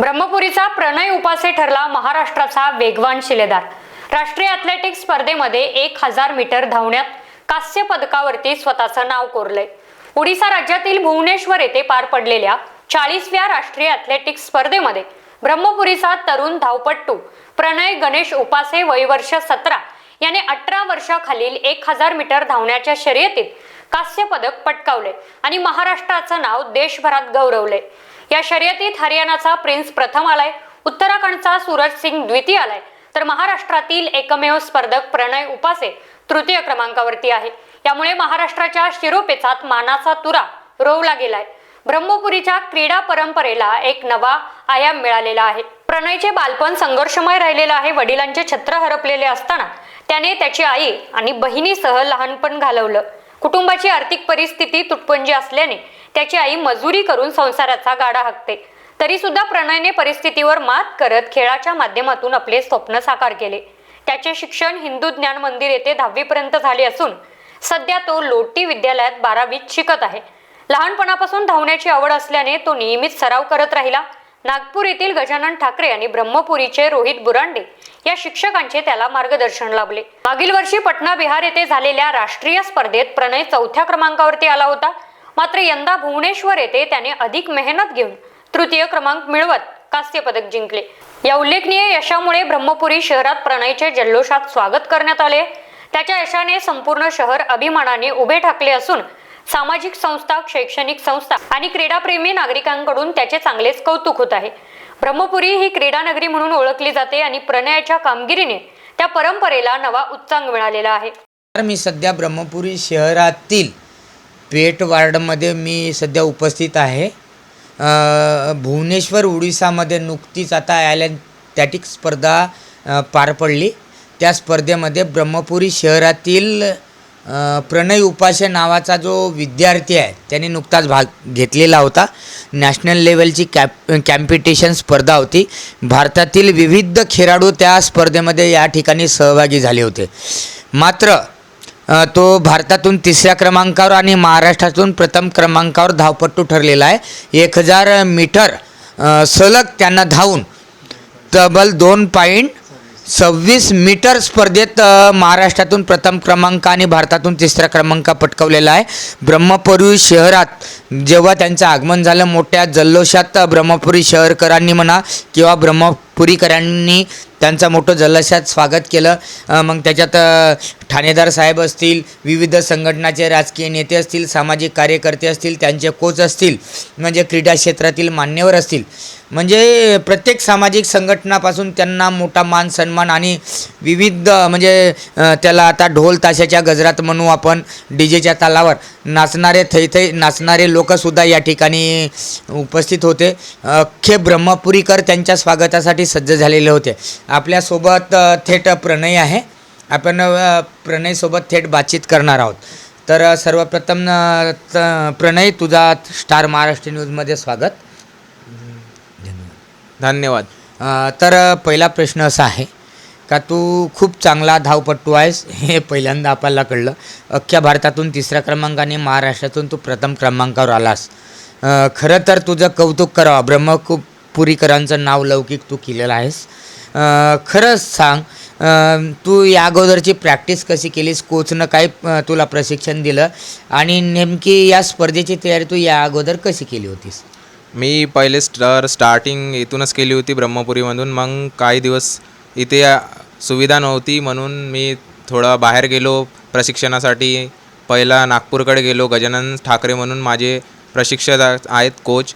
ब्रह्मपुरीचा प्रणय उपासे ठरला महाराष्ट्राचा वेगवान शिलेदार. राष्ट्रीय अथलेटिक्स स्पर्धेमध्ये एक हजार मीटर धावण्यात कांस्य पदकावरती स्वतःचं नाव कोरलंय. ओडिसा राज्यातील भुवनेश्वर येथे पार पडलेल्या चाळीसव्या राष्ट्रीय अथलेटिक्स स्पर्धेमध्ये ब्रह्मपुरीचा तरुण धावपट्टू प्रणय गणेश उपासे वयवर्ष सतरा याने अठरा वर्षाखालील एक हजार मीटर धावण्याच्या शर्यतीत कांस्य पदक पटकावले आणि महाराष्ट्राचं नाव देशभरात गौरवले या शर्यतीत हरियाणाचा प्रिन्स प्रथम आलाय उत्तराखंडचा सूरज सिंग द्वितीय आलाय. तर महाराष्ट्रातील एकमेव स्पर्धक प्रणय उपासे तृतीय क्रमांकावरती आहे. यामुळे महाराष्ट्राच्या शिरोपेचात मानाचा तुरा रोवला गेलाय. ब्रह्मपुरीच्या क्रीडा परंपरेला एक नवा आयाम मिळालेला आहे. प्रणयचे बालपण संघर्षमय राहिलेलं आहे. वडिलांचे छत्र हरपलेले असताना त्याने त्याची आई आणि बहिणीसह लहानपण घालवलं. कुटुंबाची आर्थिक परिस्थिती तुटपुंजी असल्याने त्याची आई मजुरी करून संसाराचा गाडा हाकते. तरी सुद्धा प्रणयने परिस्थितीवर मात करत खेळाच्या माध्यमातून आपले स्वप्न साकार केले. त्याचे शिक्षण हिंदू ज्ञान मंदिर येथे दहावीपर्यंत झाले असून सध्या तो लोटी विद्यालयात बारावीत शिकत आहे. लहानपणापासून धावण्याची आवड असल्याने तो नियमित सराव करत राहिला. नागपूर येथील गजानन ठाकरे आणि ब्रह्मपुरीचे रोहित बुरांडे या शिक्षकांचे त्याला मार्गदर्शन लाभले. मागील वर्षी पटना बिहार येथे झालेल्या राष्ट्रीय स्पर्धेत प्रणय चौथ्या क्रमांकावरती आला होता. मात्र यंदा भुवनेश्वर येथे त्याने अधिक मेहनत घेऊन तृतीय क्रमांक मिळवत कांस्य पदक जिंकले. या उल्लेखनीय यशामुळे ब्रह्मपुरी शहरात प्रणयचे जल्लोषात स्वागत करण्यात आले. त्याच्या यशाने संपूर्ण शहर अभिमानाने उभे ठाकले असून सामाजिक संस्था शैक्षणिक संस्था आणि क्रीडाप्रेमी नागरिकांकडून त्याचे चांगलेच कौतुक होत आहे. ब्रह्मपुरी ही क्रीडा नगरी म्हणून ओळखली जाते आणि प्रणयाच्या कामगिरीने त्या परंपरेला नवा उच्चांग मिळालेला आहे. तर मी सध्या ब्रह्मपुरी शहरातील पेठ वार्डमध्ये मी सध्या उपस्थित आहे. भुवनेश्वर उडीसामध्ये नुकतीच आता ॲलॅन्टॅटिक स्पर्धा पार पडली. त्या स्पर्धेमध्ये ब्रह्मपुरी शहरातील प्रणय उपाशे नावाचा जो विद्यार्थी आहे त्याने नुकताच भाग घेतलेला होता. नॅशनल लेवलची कॅप कॅम्पिटिशन स्पर्धा होती. भारतातील विविध खेळाडू त्या स्पर्धेमध्ये या ठिकाणी सहभागी झाले होते. मात्र तो भारतातून तिसऱ्या क्रमांकावर आणि महाराष्ट्रातून प्रथम क्रमांकावर धावपट्टू ठरलेला आहे. एक हजार मीटर सलग त्यांना धावून तब्बल दोन पॉईंट सव्वीस मीटर स्पर्धेत महाराष्ट्रातून प्रथम क्रमांक आणि भारतातून तिसरा क्रमांक पटकवलेला आहे. ब्रह्मपुरी शहरात जेव्हा त्यांचं आगमन झालं मोठ्या जल्लोषात ब्रह्मपुरी शहरकरांनी म्हणा किंवा पुरीकरांनी त्यांचं मोठं जल्लोषात स्वागत केलं. मग त्याच्यात ठाणेदार साहेब असतील विविध संघटनाचे राजकीय नेते असतील सामाजिक कार्यकर्ते असतील त्यांचे कोच असतील म्हणजे क्रीडा क्षेत्रातील मान्यवर असतील. म्हणजे प्रत्येक सामाजिक संघटनापासून त्यांना मोठा मान सन्मान आणि विविध म्हणजे त्याला आता ढोल ताशाच्या गजरात म्हणू आपण डी जेच्या तालावर नाचणारे थैथै नाचणारे लोकसुद्धा या ठिकाणी उपस्थित होते. अख्खे ब्रह्मपुरीकर त्यांच्या स्वागतासाठी सज्ज झालेले होते. आपल्यासोबत थेट प्रणय आहे. आपण प्रणयसोबत थेट बातचीत करणार आहोत. तर सर्वप्रथम प्रणय तुझा स्टार महाराष्ट्र न्यूजमध्ये स्वागत. धन्यवाद. तर पहिला प्रश्न असा आहे का तू खूप चांगला धावपट्टू आहेस हे पहिल्यांदा आपल्याला कळलं. अख्ख्या भारतातून तिसऱ्या क्रमांकाने महाराष्ट्रातून तू प्रथम क्रमांकावर आलास. खरं तर तुझं कौतुक करावं. पुरीकरांचं नाव लौकिक तू केलेलं आहेस. खरंच सांग तू या अगोदरची प्रॅक्टिस कशी केलीस? कोचनं काय तुला प्रशिक्षण दिलं? आणि नेमकी या स्पर्धेची तयारी तू या अगोदर कशी केली होतीस? मी पहिले स्टर स्टार्टिंग इथूनच केली होती ब्रह्मपुरीमधून. मग काही दिवस इथे सुविधा नव्हती म्हणून मी थोडं बाहेर गेलो प्रशिक्षणासाठी. पहिला नागपूरकडे गेलो गजानन ठाकरे म्हणून माझे प्रशिक्षक आहेत कोच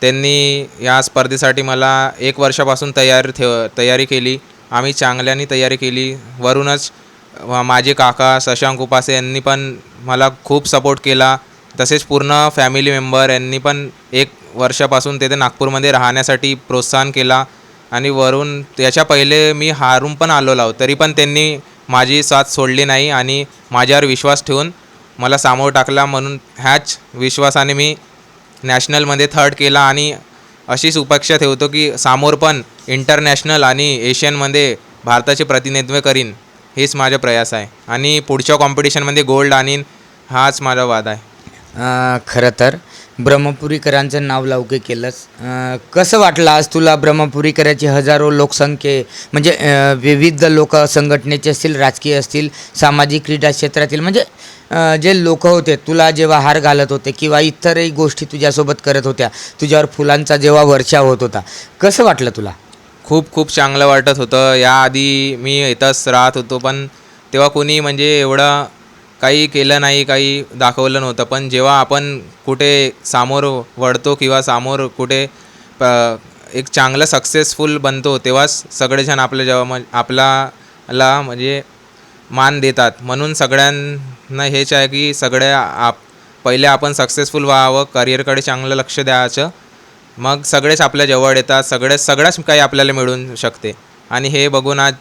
त्यांनी या स्पर्धेसाठी मला एक वर्षापासून तयार ठेव तयारी केली. आम्ही चांगल्याने तयारी केली. वरूनच माझे काका शशांक उपासे यांनी पण मला खूप सपोर्ट केला. तसेच पूर्ण फॅमिली मेंबर यांनी पण एक वर्षापासून तेथे नागपूरमध्ये राहण्यासाठी प्रोत्साहन केला. आणि वरून त्याच्या पहिले मी हारून पण आलेलो तरी पण त्यांनी माझी साथ सोडली नाही आणि माझ्यावर विश्वास ठेवून मला सामोर टाकला म्हणून ह्याच विश्वासाने मी नॅशनलमध्ये थर्ड केला आणि अशीच उपेक्षा ठेवतो की समोर पण इंटरनॅशनल आणि एशियनमध्ये भारताचे प्रतिनिधित्व करीन. हेच माझा प्रयास आहे. आणि पुढच्या कॉम्पिटिशनमध्ये गोल्ड आणीन हाच माझा वाद आहे. खरं तर ब्रह्मपुरीकरांचं नाव लौकिक केलंस. कसं वाटलं आज तुला ब्रह्मपुरीकरांची हजारो लोकसंख्ये म्हणजे विविध लोक संघटनेचे असतील राजकीय असतील सामाजिक क्रीडा क्षेत्रातील म्हणजे जे लोक होते तुला जेव्हा हार घालत होते किंवा इतरही गोष्टी तुझ्यासोबत करत होत्या तुझ्यावर फुलांचा जेव्हा वर्षा होत होता कसं वाटलं तुला? खूप खूप चांगलं वाटत होतं. याआधी मी इथंच राहत होतो पण तेव्हा कोणी म्हणजे एवढं काही केलं नाही काही दाखवलं नव्हतं. पण जेव्हा आपण कुठे सामोर वळतो किंवा समोर कुठे प- एक चांगलं सक्सेसफुल बनतो तेव्हाच सगळेजण आपल्या जेव्हा म आपल्याला म्हणजे मान देतात. म्हणून सगळ्यांना हेच आहे की सगळ्या आप पहिले आपण सक्सेसफुल व्हावं करिअरकडे चांगलं लक्ष द्यायचं. मग सगळेच आपल्या जवळ येतात सगळे सगळंच काही आपल्याला मिळून शकते. आणि हे बघून आज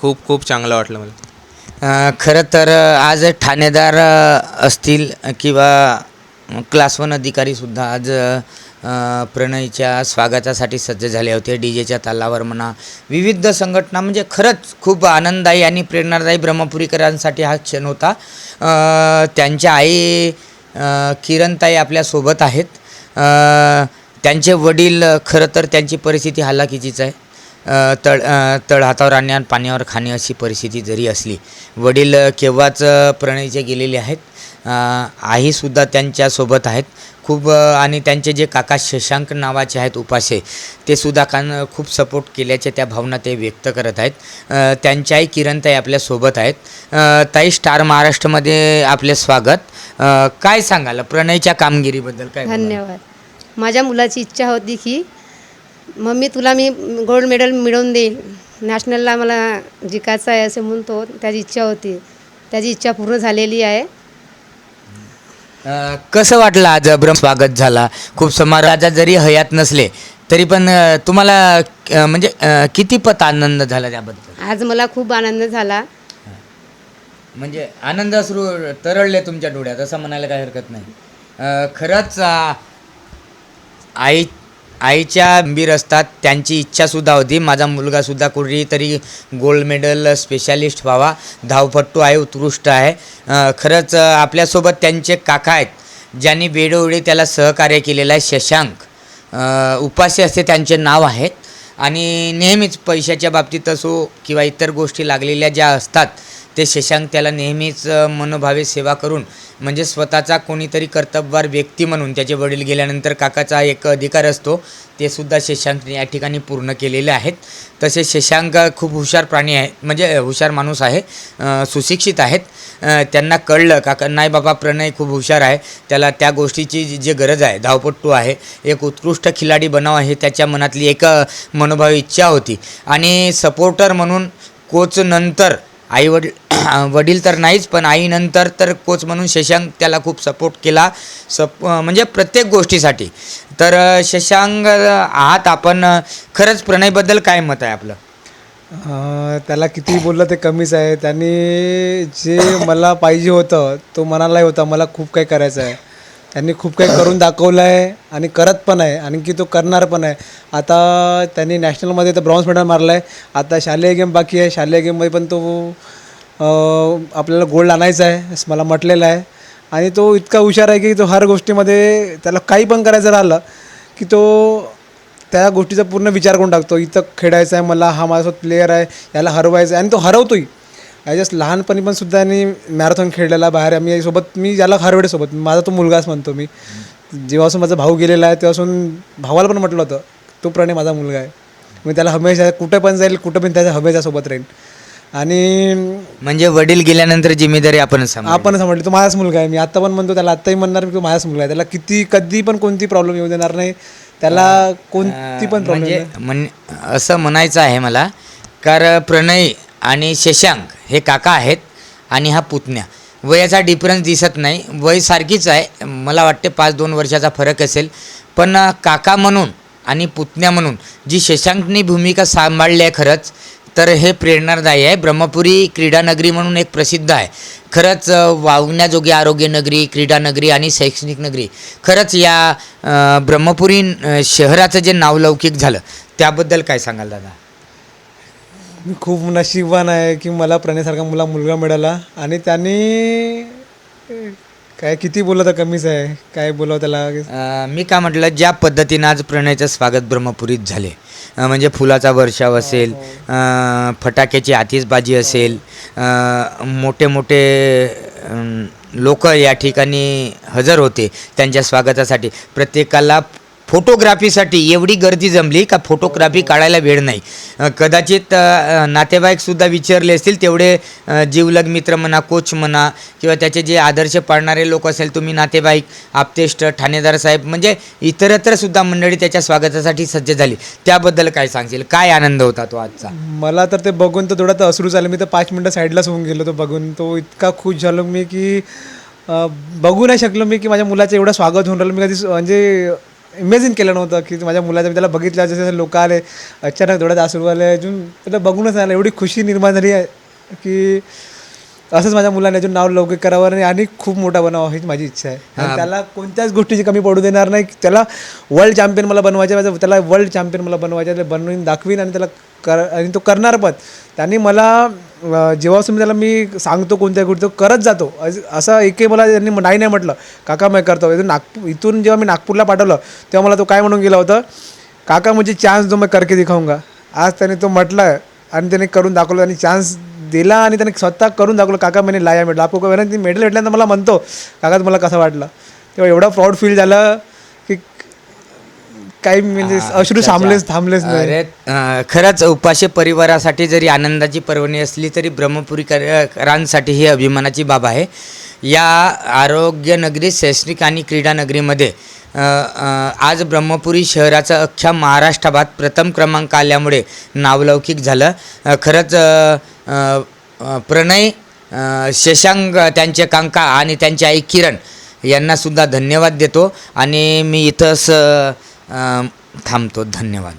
खूप खूप चांगलं वाटलं मला. खरं तर आज ठाणेदार असतील किंवा क्लास वन अधिकारीसुद्धा आज प्रणयच्या स्वागतासाठी सज्ज झाले होते. डी जेच्या तालावर म्हणा. विविध संघटना म्हणजे खरंच खूप आनंददायी आणि प्रेरणादायी ब्रह्मपुरीकरांसाठी हा क्षण होता. त्यांच्या आई किरणताई आपल्यासोबत आहेत. त्यांचे वडील खरं तर त्यांची परिस्थिती हालाकीचीच आहे. तळ तळ हातावर आणणे आणि पाण्यावर खाणे अशी परिस्थिती जरी असली वडील केव्हाच प्रणयचे गेलेले आहेत? आईसुद्धा त्यांच्यासोबत आहेत. खूप आणि त्यांचे जे काका शशांक नावाचे आहेत उपासे ते सुद्धा कान खूप सपोर्ट केल्याच्या त्या भावना ते व्यक्त करत आहेत. त्यांच्याही किरणताई आपल्यासोबत आहेत. ताई स्टार महाराष्ट्रामध्ये आपले स्वागत. काय सांगाल? प्रणयच्या कामगिरीबद्दल काय धन्यवाद. माझ्या मुलाची इच्छा होती की मम्मी तुला मी गोल्ड मेडल मिळवून देईल नॅशनलला मला जिकायचं आहे असे म्हणतो. त्याची इच्छा होती. त्याची इच्छा पूर्ण झालेली आहे. अ, कसं वाटलं आज ब्रह्म स्वागत झाला? खूप समाराजा जरी हयात नसले तरी पण अ, तुम्हाला अ, म्हणजे अ, किती पत आनंद झाला त्याबद्दल? आज मला खूप आनंद झाला. म्हणजे आनंद अश्रू तरळले तुमच्या डोळ्यात असं म्हणायला काही हरकत नाही. अ, खरंच अ, आई आईच्या गंभीर असतात त्यांची इच्छासुद्धा होती. माझा मुलगासुद्धा कुठेतरी गोल्ड मेडल स्पेशालिस्ट व्हावा. धावपट्टू आहे उत्कृष्ट आहे. खरंच आपल्यासोबत त्यांचे काका आहेत ज्यांनी वेळोवेळी त्याला सहकार्य केलेलं आहे शशांक. उपाशी असे त्यांचे नाव आहेत. आणि नेहमीच पैशाच्या बाबतीत असो किंवा इतर गोष्टी लागलेल्या ज्या असतात ते शशांक त्याला नेहमीच मनोभावे सेवा करून म्हणजे स्वतःचा कोणीतरी कर्तबवार व्यक्ती म्हणून त्याचे वडील गेल्यानंतर काकाचा एक अधिकार असतो ते सुद्धा शशांकने या ठिकाणी पूर्ण केलेले आहेत. तसे शशांक खूप हुशार प्राणी आहे म्हणजे हुशार माणूस आहे सुशिक्षित आहेत. त्यांना कळलं काका नाही बाबा प्रणय खूप हुशार आहे त्याला त्या गोष्टीची जी गरज आहे धावपट्टू आहे एक उत्कृष्ट खिलाडी बनावा हे त्याच्या मनातली एक मनोभावी इच्छा होती. आणि सपोर्टर म्हणून कोच नंतर आई वडील वडील तर नाहीच पण आईनंतर तर कोच म्हणून शशांक त्याला खूप सपोर्ट केला. सप म्हणजे प्रत्येक गोष्टीसाठी. तर शशांक आहात आपण खरंच प्रणयबद्दल काय मत आहे आपलं? त्याला किती बोललं ते कमीच आहे. त्यांनी जे मला पाहिजे होतं तो मनालाही होता. मला खूप काही करायचं आहे. त्यांनी खूप काही करून दाखवलं आहे आणि करत पण आहे. आणखी तो करणार पण आहे. आता त्यांनी नॅशनलमध्ये तर ब्रॉन्झ मेडल मारला आहे आता शालेय गेम बाकी आहे. शालेय गेममध्ये पण तो आपल्याला गोल्ड आणायचा आहे असं मला म्हटलेलं आहे. आणि तो इतका हुशार आहे की तो हर गोष्टीमध्ये त्याला काही पण करायचं राहिलं की तो त्या गोष्टीचा पूर्ण विचार करून टाकतो. इथं खेळायचं आहे मला हा माझ्यासोबत प्लेयर आहे याला हरवायचं आहे आणि तो हरवतोही. जस्ट लहानपणी पण सुद्धा यांनी मॅरेथॉन खेळलेला बाहेर आम्ही सोबत मी याला हर सोबत माझा तो मुलगाच म्हणतो मी. जेव्हापासून माझा भाऊ गेलेला आहे तेव्हापासून भावाला पण म्हटलं होतं तो प्रणय माझा मुलगा आहे. मी त्याला हमेशा कुठं पण जाईल कुठं पण त्याच्या हमेशा सोबत राहील. आणि म्हणजे वडील गेल्यानंतर जिम्मेदारी आपण. आपण म्हटलं तो माझाच मुलगा आहे. मी आत्ता पण म्हणतो त्याला आत्ताही म्हणणार की तो माझाच मुलगा आहे. त्याला किती कधी पण कोणती प्रॉब्लेम येऊ देणार नाही. त्याला कोणती पण प्रॉब्लेम म्हणजे म्हण असं म्हणायचं आहे मला. कारण प्रणय आणि शशांक हे काका आहेत आणि हा पुतण्या. वयाचा डिफरन्स दिसत नाही. वय सारखीच आहे. मला वाटते पाच दोन वर्षाचा फरक असेल. पण काका म्हणून आणि पुतण्या म्हणून जी शशांकनी भूमिका सांभाळली आहे खरंच तर हे प्रेरणादायी आहे. ब्रह्मपुरी क्रीडानगरी म्हणून एक प्रसिद्ध आहे. खरंच वावण्याजोगी आरोग्य नगरी क्रीडा नगरी आणि शैक्षणिक नगरी. खरंच या ब्रह्मपुरी शहराचं जे नावलौकिक झालं त्याबद्दल काय सांगाल दादा? मी खूप नशीबवान आहे की मला प्रणयसारखा मुला मुलगा मिळाला. आणि त्यांनी काय किती बोललं तर कमीच आहे. काय बोलावं त्याला? मी का म्हटलं ज्या पद्धतीनं आज प्रणयचं स्वागत ब्रह्मपुरीत झाले म्हणजे फुलाचा वर्षाव असेल अ, फटाक्याची आतिषबाजी असेल मोठे मोठे लोक या ठिकाणी हजर होते त्यांच्या स्वागतासाठी. प्रत्येकाला फोटोग्राफीसाठी एवढी गर्दी जमली का फोटोग्राफी काढायला वेळ नाही. कदाचित नातेवाईकसुद्धा विचारले असतील तेवढे जीवलग मित्र म्हणा कोच म्हणा किंवा त्याचे जे आदर्श पाळणारे लोक असेल तुम्ही नातेवाईक आपतेष्ट ठाणेदार साहेब म्हणजे इतरत्रसुद्धा मंडळी त्याच्या स्वागतासाठी सज्ज झाली. त्याबद्दल काय सांगशील? काय आनंद होता तो आजचा? मला तर ते बघून तर थोडा तर अश्रू झालं. मी तर पाच मिनटं साईडलाच होऊन गेलो तो बघून. तो इतका खुश झालो मी की बघू नाही शकलो मी की माझ्या मुलाचं एवढं स्वागत होऊन राहिलं. मी कधी म्हणजे इमॅजिन केलं नव्हतं की माझ्या मुलाचं मी त्याला बघितलं जसं जसे लोक आले अचानक डोळ्यात अश्रू आले अजून त्याला बघूनच आलं. एवढी खुशी निर्माण झाली आहे की असंच माझ्या मुलाने अजून नाव लौकिक करावं आणि आणि खूप मोठा बनावं हीच माझी इच्छा आहे. आणि त्याला कोणत्याच गोष्टीची कमी पडू देणार नाही. त्याला वर्ल्ड चॅम्पियन मला बनवायचं आहे. माझं- त्याला वर्ल्ड चॅम्पियन मला बनवायचं आहे. ते बनवून दाखवीन आणि त्याला कर आणि तो करणार पण. त्यांनी मला जेव्हापासून त्याला मी सांगतो कोणत्या गोष्टी तो करत जातो. अस- एकही मला त्यांनी नाही नाही म्हटलं. काका मी करतो. इथून नागपूर इथून जेव्हा मी नागपूरला पाठवलं तेव्हा मला तो काय म्हणून गेला होता? काका मुझे चान्स दो मैं करके दिखाऊंगा. आज त्याने तो म्हटलं आणि त्याने करून दाखवलं आणि चान्स दिला आणि त्याने स्वतः करून दाखवलं काका मैंने लाया मेडल आपको ती मेडल भेटल्यानंतर मला म्हणतो काका तुम्हाला कसं वाटलं? तेव्हा एवढा प्राऊड फील झालं की काही म्हणजे अश्रू थांबलेच थांबलेच नाही. खरंच उपाशी परिवारासाठी जरी आनंदाची पर्वणी असली तरी ब्रह्मपुरीकरांसाठी ही अभिमानाची बाब आहे. या आरोग्य नगरी शैक्षणिक आणि क्रीडा नगरीमध्ये आज ब्रह्मपुरी शहराचं अख्ख्या महाराष्ट्रात प्रथम क्रमांक आल्यामुळे नावलौकिक झालं. खरंच प्रणय शशांक त्यांचे कांका आणि त्यांची आई किरण यांनासुद्धा धन्यवाद देतो. आणि मी इथंच थांबतो. धन्यवाद.